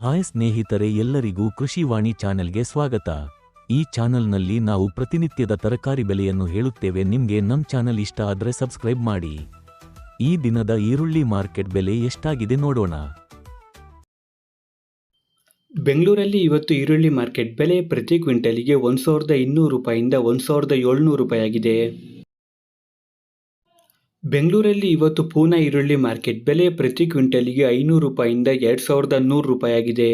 Hi ಸ್ನೇಹಿತರೆ ಎಲ್ಲರಿಗೂ ಕೃಷಿವಾಣಿ ಚಾನೆಲ್ಗೆ ಸ್ವಾಗತ. ಈ ಚಾನೆಲ್ನಲ್ಲಿ ನಾವು ಪ್ರತಿನಿತ್ಯದ ತರಕಾರಿ ಬೆಲೆಯನ್ನು ಹೇಳುತ್ತೇವೆ. ನಿಮಗೆ ನಮ್ಮ ಚಾನೆಲ್ ಇಷ್ಟ ಆದರೆ ಸಬ್ಸ್ಕ್ರೈಬ್ ಮಾಡಿ. ಈ ದಿನದ ಈರುಳ್ಳಿ ಮಾರ್ಕೆಟ್ ಬೆಲೆ ಎಷ್ಟಾಗಿದೆ ನೋಡೋಣ. ಬೆಂಗಳೂರಲ್ಲಿ ಇವತ್ತು ಈರುಳ್ಳಿ ಮಾರ್ಕೆಟ್ ಬೆಲೆ ಪ್ರತಿ ಕ್ವಿಂಟಲಿಗೆ ಒಂದು ಸಾವಿರದ ಇನ್ನೂರು ರೂಪಾಯಿಂದ ಒಂದು ಸಾವಿರದ ಏಳ್ನೂರು ರೂಪಾಯಿ ಆಗಿದೆ ಬೆಂಗಳೂರಲ್ಲಿ ಇವತ್ತು ಪೂನಾ ಈರುಳ್ಳಿ ಮಾರ್ಕೆಟ್ ಬೆಲೆ ಪ್ರತಿ ಕ್ವಿಂಟಲಿಗೆ ಐನೂರು ರೂಪಾಯಿಂದ ಎರಡು ಸಾವಿರದ ನೂರು ರೂಪಾಯಿ ಆಗಿದೆ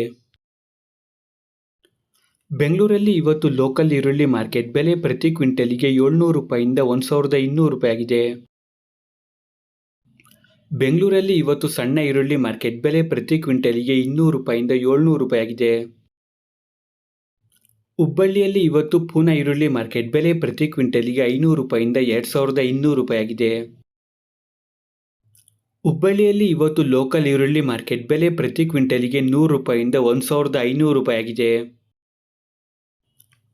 ಬೆಂಗಳೂರಲ್ಲಿ ಇವತ್ತು ಲೋಕಲ್ ಈರುಳ್ಳಿ ಮಾರ್ಕೆಟ್ ಬೆಲೆ ಪ್ರತಿ ಕ್ವಿಂಟಲಿಗೆ ಏಳ್ನೂರು ರೂಪಾಯಿಂದ ಒಂದು ಸಾವಿರದ ಇನ್ನೂರು ರೂಪಾಯಿ ಆಗಿದೆ ಬೆಂಗಳೂರಲ್ಲಿ ಇವತ್ತು ಸಣ್ಣ ಈರುಳ್ಳಿ ಮಾರ್ಕೆಟ್ ಬೆಲೆ ಪ್ರತಿ ಕ್ವಿಂಟಲಿಗೆ ಇನ್ನೂರು ರೂಪಾಯಿಂದ ಏಳ್ನೂರು ರೂಪಾಯಿ ಆಗಿದೆ ಹುಬ್ಬಳ್ಳಿಯಲ್ಲಿ ಇವತ್ತು ಪೂನಾ ಈರುಳ್ಳಿ ಮಾರ್ಕೆಟ್ ಬೆಲೆ ಪ್ರತಿ ಕ್ವಿಂಟಲಿಗೆ ಐನೂರು ರೂಪಾಯಿಂದ ಎರಡು ಸಾವಿರದ ಇನ್ನೂರು ರೂಪಾಯಿ ಆಗಿದೆ ಹುಬ್ಬಳ್ಳಿಯಲ್ಲಿ ಇವತ್ತು ಲೋಕಲ್ ಈರುಳ್ಳಿ ಮಾರ್ಕೆಟ್ ಬೆಲೆ ಪ್ರತಿ ಕ್ವಿಂಟಲಿಗೆ ನೂರು ರೂಪಾಯಿಂದ ಒಂದು ಸಾವಿರದ ಐನೂರು ರೂಪಾಯಿಯಾಗಿದೆ.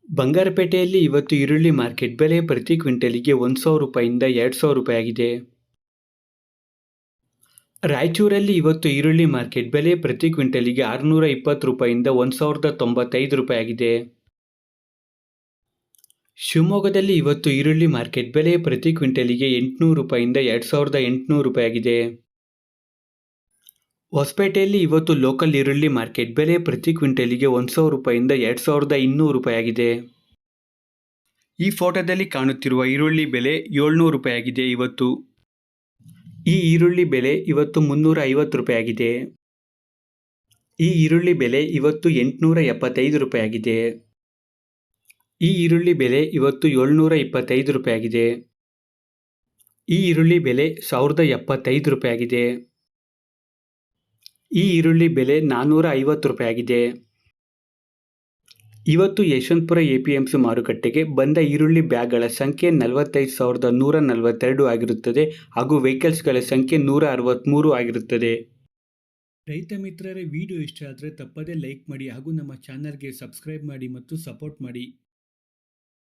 ಬಂಗಾರಪೇಟೆಯಲ್ಲಿ ಇವತ್ತು ಈರುಳ್ಳಿ ಮಾರ್ಕೆಟ್ ಬೆಲೆ ಪ್ರತಿ ಕ್ವಿಂಟಲಿಗೆ ಒಂದು ಸಾವಿರ ರೂಪಾಯಿಂದ ಎರಡು ಸಾವಿರ ರೂಪಾಯಿಯಾಗಿದೆ. ರಾಯಚೂರಲ್ಲಿ ಇವತ್ತು ಈರುಳ್ಳಿ ಮಾರ್ಕೆಟ್ ಬೆಲೆ ಪ್ರತಿ ಕ್ವಿಂಟಲಿಗೆ ಆರುನೂರ ಇಪ್ಪತ್ತು ರೂಪಾಯಿಂದ ಒಂದು ಸಾವಿರದ ತೊಂಬತ್ತೈದು ರೂಪಾಯಿಯಾಗಿದೆ. ಶಿವಮೊಗ್ಗದಲ್ಲಿ ಇವತ್ತು ಈರುಳ್ಳಿ ಮಾರ್ಕೆಟ್ ಬೆಲೆ ಪ್ರತಿ ಕ್ವಿಂಟಲಿಗೆ ಎಂಟುನೂರು ರೂಪಾಯಿಂದ ಎರಡು ಸಾವಿರದ ಎಂಟುನೂರು ರೂಪಾಯಿ ಆಗಿದೆ ಹೊಸಪೇಟೆಯಲ್ಲಿ ಇವತ್ತು ಲೋಕಲ್ ಈರುಳ್ಳಿ ಮಾರ್ಕೆಟ್ ಬೆಲೆ ಪ್ರತಿ ಕ್ವಿಂಟಲಿಗೆ ಒಂದು ಸಾವಿರ ರೂಪಾಯಿಂದ ಎರಡು ಸಾವಿರದ ಇನ್ನೂರು ರೂಪಾಯಿಯಾಗಿದೆ. ಈ ಫೋಟೋದಲ್ಲಿ ಕಾಣುತ್ತಿರುವ ಈರುಳ್ಳಿ ಬೆಲೆ ಏಳ್ನೂರು ರೂಪಾಯಿಯಾಗಿದೆ ಇವತ್ತು. ಈ ಈರುಳ್ಳಿ ಬೆಲೆ ಇವತ್ತು ಮುನ್ನೂರ ಐವತ್ತು ರೂಪಾಯಿಯಾಗಿದೆ. ಈ ಈರುಳ್ಳಿ ಬೆಲೆ ಇವತ್ತು ಎಂಟುನೂರ ಎಪ್ಪತ್ತೈದು ರೂಪಾಯಿಯಾಗಿದೆ. ಈ ಈರುಳ್ಳಿ ಬೆಲೆ ಇವತ್ತು ಏಳ್ನೂರ ಇಪ್ಪತ್ತೈದು ರೂಪಾಯಿಯಾಗಿದೆ. ಈ ಈರುಳ್ಳಿ ಬೆಲೆ ಸಾವಿರದ ಎಪ್ಪತ್ತೈದು ರೂಪಾಯಿ ಆಗಿದೆ ಈ ಈರುಳ್ಳಿ ಬೆಲೆ ನಾನ್ನೂರ ಐವತ್ತು ರೂಪಾಯಿ ಆಗಿದೆ ಇವತ್ತು Yeshwanthpur A P M C ಮಾರುಕಟ್ಟೆಗೆ ಬಂದ ಈರುಳ್ಳಿ ಬ್ಯಾಗ್ಗಳ ಸಂಖ್ಯೆ ನಲವತ್ತೈದು ಸಾವಿರದ ನೂರ ನಲವತ್ತೆರಡು ಆಗಿರುತ್ತದೆ ಹಾಗೂ ವೆಹಿಕಲ್ಸ್ಗಳ ಸಂಖ್ಯೆ ನೂರ ಅರವತ್ತ್ಮೂರು ಆಗಿರುತ್ತದೆ. ರೈತ ಮಿತ್ರರ, ವಿಡಿಯೋ ಇಷ್ಟ ಆದರೆ ತಪ್ಪದೇ ಲೈಕ್ ಮಾಡಿ ಹಾಗೂ ನಮ್ಮ ಚಾನಲ್ಗೆ ಸಬ್ಸ್ಕ್ರೈಬ್ ಮಾಡಿ ಮತ್ತು ಸಪೋರ್ಟ್ ಮಾಡಿ.